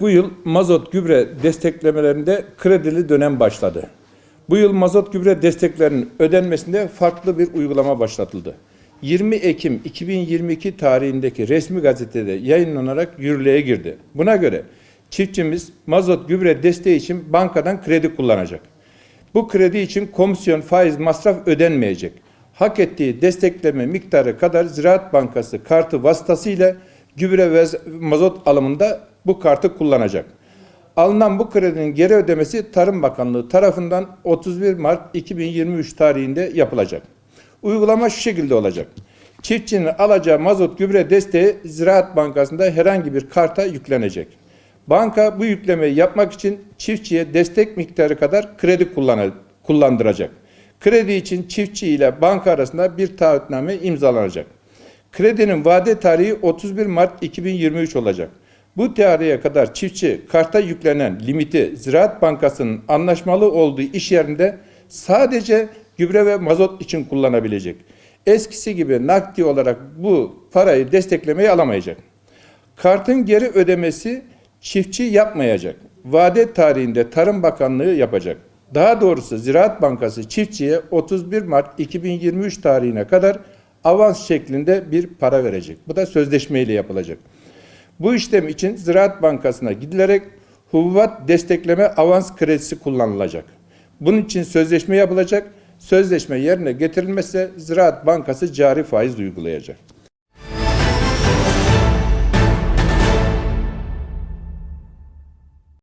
Bu yıl mazot gübre desteklemelerinde kredili dönem başladı. Bu yıl mazot gübre desteklerinin ödenmesinde farklı bir uygulama başlatıldı. 20 Ekim 2022 tarihindeki resmi gazetede yayınlanarak yürürlüğe girdi. Buna göre çiftçimiz mazot gübre desteği için bankadan kredi kullanacak. Bu kredi için komisyon, faiz, masraf ödenmeyecek. Hak ettiği destekleme miktarı kadar Ziraat Bankası kartı vasıtasıyla gübre ve mazot alımında bu kartı kullanacak. Alınan bu kredinin geri ödemesi Tarım Bakanlığı tarafından 31 Mart 2023 tarihinde yapılacak. Uygulama şu şekilde olacak. Çiftçinin alacağı mazot gübre desteği Ziraat Bankası'nda herhangi bir karta yüklenecek. Banka bu yüklemeyi yapmak için çiftçiye destek miktarı kadar kredi kullandıracak. Kredi için çiftçi ile banka arasında bir taahhütname imzalanacak. Kredinin vade tarihi 31 Mart 2023 olacak. Bu tarihe kadar çiftçi karta yüklenen limiti Ziraat Bankası'nın anlaşmalı olduğu iş yerinde sadece gübre ve mazot için kullanabilecek. Eskisi gibi nakdi olarak bu parayı desteklemeyi alamayacak. Kartın geri ödemesi çiftçi yapmayacak. Vade tarihinde Tarım Bakanlığı yapacak. Daha doğrusu Ziraat Bankası çiftçiye 31 Mart 2023 tarihine kadar avans şeklinde bir para verecek. Bu da sözleşmeyle yapılacak. Bu işlem için Ziraat Bankası'na gidilerek hububat destekleme avans kredisi kullanılacak. Bunun için sözleşme yapılacak. Sözleşme yerine getirilmezse Ziraat Bankası cari faiz uygulayacak.